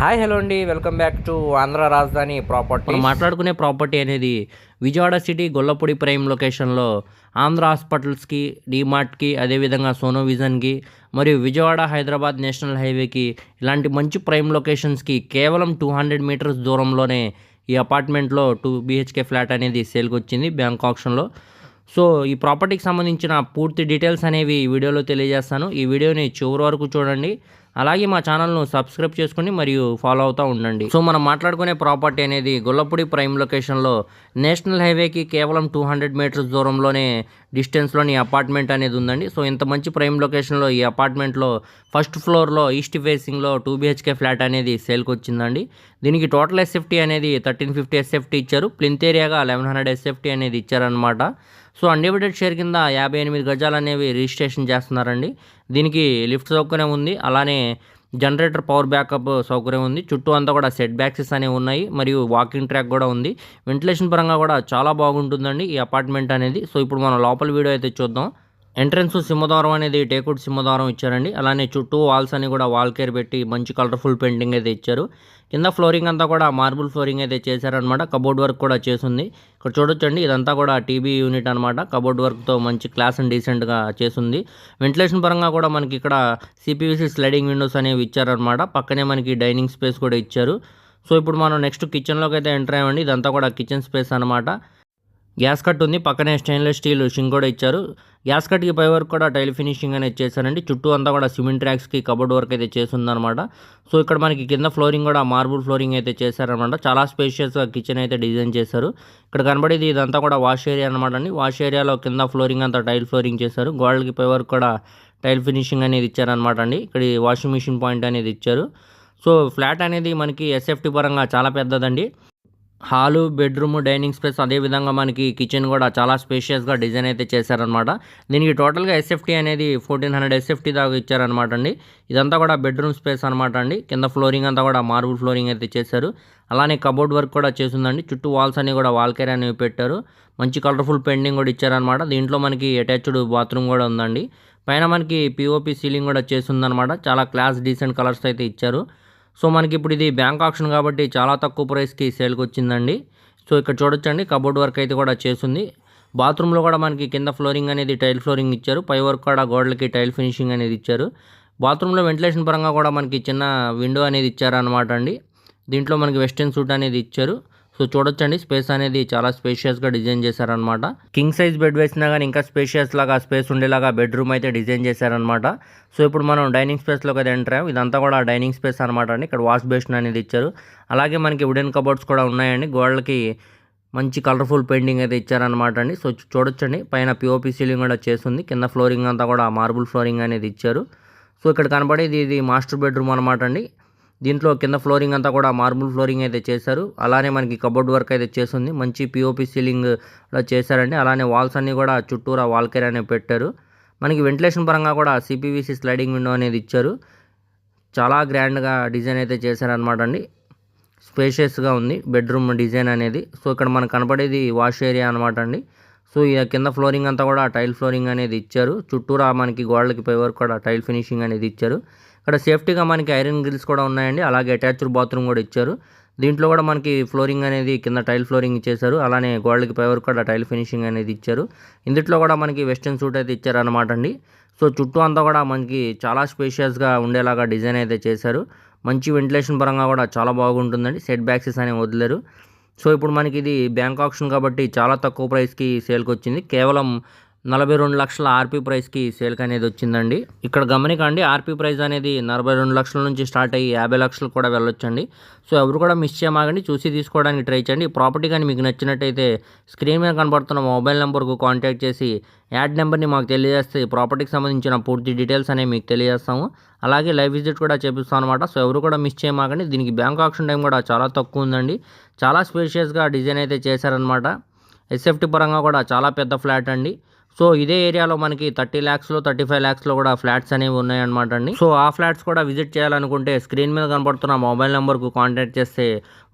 Hi hello అండి. Welcome back to Andhra Rajadhani property. మనం మాట్లాడుకునే ప్రాపర్టీ అనేది విజయవాడ సిటీ గొల్లపూడి ప్రైమ్ లొకేషన్లో ఆంధ్ర హాస్పిటల్స్కి డీమార్ట్కి అదేవిధంగా సోనో విజన్కి మరియు విజయవాడ హైదరాబాద్ నేషనల్ హైవేకి ఇలాంటి మంచి ప్రైమ్ లొకేషన్స్కి కేవలం టూ హండ్రెడ్ మీటర్స్ దూరంలోనే ఈ అపార్ట్మెంట్లో టూ బీహెచ్కే ఫ్లాట్ అనేది సేల్కి వచ్చింది బ్యాంక్ ఆప్షన్లో. సో ఈ ప్రాపర్టీకి సంబంధించిన పూర్తి డీటెయిల్స్ అనేవి ఈ వీడియోలో తెలియజేస్తాను. ఈ వీడియోని చివరి వరకు చూడండి. అలాగే మా ఛానల్ను సబ్స్క్రైబ్ చేసుకుని మరియు ఫాలో అవుతూ ఉండండి. సో మనం మాట్లాడుకునే ప్రాపర్టీ అనేది గొల్లపూడి ప్రైమ్ లొకేషన్లో నేషనల్ హైవేకి కేవలం టూ హండ్రెడ్ మీటర్స్ దూరంలోనే డిస్టెన్స్లోని అపార్ట్మెంట్ అనేది ఉందండి. సో ఇంత మంచి ప్రైమ్ లొకేషన్లో ఈ అపార్ట్మెంట్లో ఫస్ట్ ఫ్లోర్లో ఈస్ట్ ఫేసింగ్లో టూ బీహెచ్కే ఫ్లాట్ అనేది సేల్కి వచ్చిందండి. దీనికి టోటల్ ఎస్ఎఫ్టీ అనేది థర్టీన్ ఫిఫ్టీ ఎస్ఎఫ్టీ ఇచ్చారు. ప్లింత్ ఏరియాగా లెవెన్ హండ్రెడ్ ఎస్ఎఫ్టీ అనేది ఇచ్చారనమాట సో అన్లిమిటెడ్ షేర్ కింద యాభై ఎనిమిది గజాలు అనేవి రిజిస్ట్రేషన్ చేస్తున్నారండి. దీనికి లిఫ్ట్ సౌకర్యం ఉంది. అలానే జనరేటర్ పవర్ బ్యాకప్ సౌకర్యం ఉంది. చుట్టూ అంతా కూడా సెట్ బ్యాక్సెస్ అనేవి ఉన్నాయి. మరియు వాకింగ్ ట్రాక్ కూడా ఉంది. వెంటిలేషన్ పరంగా కూడా చాలా బాగుంటుందండి ఈ అపార్ట్మెంట్ అనేది. సో ఇప్పుడు మనం లోపల వీడియో అయితే చూద్దాం. ఎంట్రన్స్ సింహద్వారం అనేది టేకుడ్ సింహద్వారం ఇచ్చారండి. అలానే చుట్టూ వాల్స్ అని కూడా వాల్ కేర్ పెట్టి మంచి కలర్ఫుల్ పెయింటింగ్ అయితే ఇచ్చారు. కింద ఫ్లోరింగ్ అంతా కూడా మార్బుల్ ఫ్లోరింగ్ అయితే చేశారనమాట కబోర్డ్ వర్క్ కూడా చేసింది. ఇక్కడ చూడొచ్చండి ఇదంతా కూడా టీబీ యూనిట్ అనమాట కబోర్డ్ వర్క్తో మంచి క్లాస్ అండ్ డీసెంట్గా చేసింది. వెంటిలేషన్ పరంగా కూడా మనకి ఇక్కడ సిపివిసి స్లైడింగ్ విండోస్ అనేవి ఇచ్చారనమాట పక్కనే మనకి డైనింగ్ స్పేస్ కూడా ఇచ్చారు. సో ఇప్పుడు మనం నెక్స్ట్ కిచెన్లోకి అయితే ఎంటర్ అయ్యండి ఇదంతా కూడా కిచెన్ స్పేస్ అనమాట గ్యాస్ కట్ ఉంది. పక్కనే స్టెయిన్లెస్ స్టీల్ షింక్ కూడా ఇచ్చారు. గ్యాస్కట్కి పై వరకు కూడా టైల్ ఫినిషింగ్ అనేది చేశారండి. చుట్టూ అంతా కూడా సిమెంట్ ట్రాక్స్కి కబోర్డ్ వర్క్ అయితే చేస్తుందన్నమాట. సో ఇక్కడ మనకి కింద ఫ్లోరింగ్ కూడా మార్బుల్ ఫ్లోరింగ్ అయితే చేశారనమాట చాలా స్పేషియస్గా కిచెన్ అయితే డిజైన్ చేశారు. ఇక్కడ కనబడేది ఇదంతా కూడా వాష్ ఏరియా అనమాట అండి. వాష్ ఏరియాలో కింద ఫ్లోరింగ్ అంతా టైల్ ఫ్లోరింగ్ చేశారు. గోడలకి పై వరకు కూడా టైల్ ఫినిషింగ్ అనేది ఇచ్చారనమాట అండి. ఇక్కడ ఈ వాషింగ్ మిషన్ పాయింట్ అనేది ఇచ్చారు. సో ఫ్లాట్ అనేది మనకి ఎస్ఎఫ్టీ పరంగా చాలా పెద్దదండి. హాలు బెడ్రూమ్ డైనింగ్ స్పేస్ అదేవిధంగా మనకి కిచెన్ కూడా చాలా స్పేషియస్గా డిజైన్ అయితే చేశారనమాట దీనికి టోటల్గా ఎస్ఎఫ్టీ అనేది ఫోర్టీన్ హండ్రెడ్ ఎస్ఎఫ్టీ దాకా ఇచ్చారనమాట అండి. ఇదంతా కూడా బెడ్రూమ్ స్పేస్ అనమాట అండి. కింద ఫ్లోరింగ్ అంతా కూడా మార్బుల్ ఫ్లోరింగ్ అయితే చేశారు. అలానే కబోర్డ్ వర్క్ కూడా చేసిందండి చుట్టూ వాల్స్ అన్ని కూడా వాల్ అనేవి పెట్టారు. మంచి కలర్ఫుల్ పెయింటింగ్ కూడా ఇచ్చారనమాట దీంట్లో మనకి అటాచ్డ్ బాత్రూమ్ కూడా ఉందండి. పైన మనకి పిఓపి సీలింగ్ కూడా చేసిందనమాట చాలా క్లాస్ డీసెంట్ కలర్స్ అయితే ఇచ్చారు. సో మనకి ఇప్పుడు ఇది బ్యాంక్ ఆప్షన్ కాబట్టి చాలా తక్కువ ప్రైస్కి సేల్కి వచ్చిందండి సో ఇక్కడ చూడొచ్చండి కబోర్డ్ వర్క్ అయితే కూడా చేసింది బాత్రూంలో కూడా మనకి కింద ఫ్లోరింగ్ అనేది టైల్ ఫ్లోరింగ్ ఇచ్చారు. పై వర్క్ కూడా గోడలకి టైల్ ఫినిషింగ్ అనేది ఇచ్చారు. బాత్రూంలో వెంటిలేషన్ పరంగా కూడా మనకి చిన్న విండో అనేది ఇచ్చారనమాట అండి దీంట్లో మనకి వెస్టర్న్ సూట్ అనేది ఇచ్చారు. సో చూడొచ్చండి. స్పేస్ అనేది చాలా స్పేషియస్గా డిజైన్ చేశారనమాట కింగ్ సైజ్ బెడ్ వేసినా కానీ ఇంకా స్పేషియస్ లాగా స్పేస్ ఉండేలాగా బెడ్రూమ్ అయితే డిజైన్ చేశారనమాట సో ఇప్పుడు మనం డైనింగ్ స్పేస్లోకి అయితే ఎంటర్ అయ్యాం. ఇదంతా కూడా డైనింగ్ స్పేస్ అనమాట అండి. ఇక్కడ వాష్ బేసిన్ అనేది ఇచ్చారు. అలాగే మనకి వుడెన్ కబోర్డ్స్ కూడా ఉన్నాయండి. గోడలకి మంచి కలర్ఫుల్ పెయింటింగ్ అయితే ఇచ్చారనమాట అండి. సో చూడొచ్చండి. పైన పిఓపి సీలింగ్ కూడా చేస్తుంది. కింద ఫ్లోరింగ్ అంతా కూడా మార్బుల్ ఫ్లోరింగ్ అనేది ఇచ్చారు. సో ఇక్కడ కనబడేది ఇది మాస్టర్ బెడ్రూమ్ అనమాట అండి. దీంట్లో కింద ఫ్లోరింగ్ అంతా కూడా మార్బుల్ ఫ్లోరింగ్ అయితే చేశారు. అలానే మనకి కబోర్డ్ వర్క్ అయితే చేస్తుంది. మంచి పిఓపి సీలింగ్ కూడా చేశారండి. అలానే వాల్స్ అన్నీ కూడా చుట్టూరా వాల్ కేర్ అనేవి పెట్టారు. మనకి వెంటిలేషన్ పరంగా కూడా సిపివిసి స్లైడింగ్ విండో అనేది ఇచ్చారు. చాలా గ్రాండ్గా డిజైన్ అయితే చేశారనమాట అండి. స్పేషియస్గా ఉంది. బెడ్రూమ్ డిజైన్ అనేది. సో ఇక్కడ మనకు కనపడేది వాష్ ఏరియా అనమాట అండి. సో ఇక కింద ఫ్లోరింగ్ అంతా కూడా టైల్ ఫ్లోరింగ్ అనేది ఇచ్చారు. చుట్టూరా మనకి గోడలకి పై వరకు కూడా టైల్ ఫినిషింగ్ అనేది ఇచ్చారు. ఇక్కడ సేఫ్టీగా మనకి ఐరన్ గ్రిల్స్ కూడా ఉన్నాయండి. అలాగే అటాచ్డ్ బాత్రూమ్ కూడా ఇచ్చారు. దీంట్లో కూడా మనకి ఫ్లోరింగ్ అనేది కింద టైల్ ఫ్లోరింగ్ ఇచ్చేసారు అలానే గోడలకి పై వరకు కూడా టైల్ ఫినిషింగ్ అనేది ఇచ్చారు. ఇందులో కూడా మనకి వెస్టర్న్ సూట్ అయితే ఇచ్చారనమాట అండి. సో చుట్టూ అంతా కూడా మనకి చాలా స్పేషియస్గా ఉండేలాగా డిజైన్ అయితే చేశారు. మంచి వెంటిలేషన్ పరంగా కూడా చాలా బాగుంటుందండి. సెట్ బ్యాక్సెస్ అనేవి వదిలేరు. సో ఇప్పుడు మనకి ఇది బ్యాంక్ ఆప్షన్ కాబట్టి చాలా తక్కువ ప్రైస్కి సేల్కి వచ్చింది. కేవలం నలభై రెండు లక్షల ఆర్పీ ప్రైస్కి సేల్కి అనేది వచ్చిందండి. ఇక్కడ గమనికండి ఆర్పీ ప్రైస్ అనేది నలభై రెండు లక్షల నుంచి స్టార్ట్ అయ్యి యాభై లక్షలు కూడా వెళ్ళొచ్చండి. సో ఎవరు కూడా మిస్ చేయమాగండి చూసి తీసుకోవడానికి ట్రై చేయండి. ఈ ప్రాపర్టీ కానీ మీకు నచ్చినట్టయితే స్క్రీన్ మీద కనబడుతున్న మొబైల్ నెంబర్కు కాంటాక్ట్ చేసి యాడ్ నెంబర్ని మాకు తెలియజేస్తే ఈ ప్రాపర్టీకి సంబంధించిన పూర్తి డీటెయిల్స్ అనేవి మీకు తెలియజేస్తాము. అలాగే లైవ్ విజిట్ కూడా చేపిస్తాం అనమాట సో ఎవరు కూడా మిస్ చేయమాకండి. దీనికి బ్యాంక్ ఆప్షన్ టైం కూడా చాలా తక్కువ ఉందండి. చాలా స్పేషియస్గా డిజైన్ అయితే చేశారనమాట ఎస్ఎఫ్టీ పరంగా కూడా చాలా పెద్ద ఫ్లాట్ అండి. సో ఇదే ఏరియాలో మనకి థర్టీ ల్యాక్స్లో థర్టీ ఫైవ్ ల్యాక్స్లో కూడా ఫ్లాట్స్ అనేవి ఉన్నాయన్నమాట అండి. సో ఆ ఫ్లాట్స్ కూడా విజిట్ చేయాలనుకుంటే స్క్రీన్ మీద కనపడుతున్న మొబైల్ నెంబర్కు కాంటాక్ట్ చేస్తే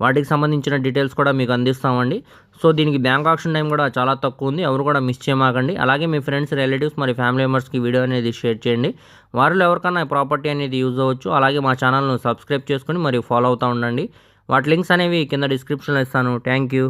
వాటికి సంబంధించిన డీటెయిల్స్ కూడా మీకు అందిస్తామండి. సో దీనికి బ్యాంక్ ఆప్షన్ టైం కూడా చాలా తక్కువ ఉంది. ఎవరు కూడా మిస్ చేయమాకండి. అలాగే మీ ఫ్రెండ్స్ రిలేటివ్స్ మరి ఫ్యామిలీ మెంబర్స్కి వీడియో అనేది షేర్ చేయండి. వారిలో ఎవరికైనా ప్రాపర్టీ అనేది యూజ్ అవ్వచ్చు. అలాగే మా ఛానల్ను సబ్స్క్రైబ్ చేసుకుని మరి ఫాలో అవుతూ ఉండండి. వాటి లింక్స్ అనేవి కింద డిస్క్రిప్షన్లో ఇస్తాను. Thank you.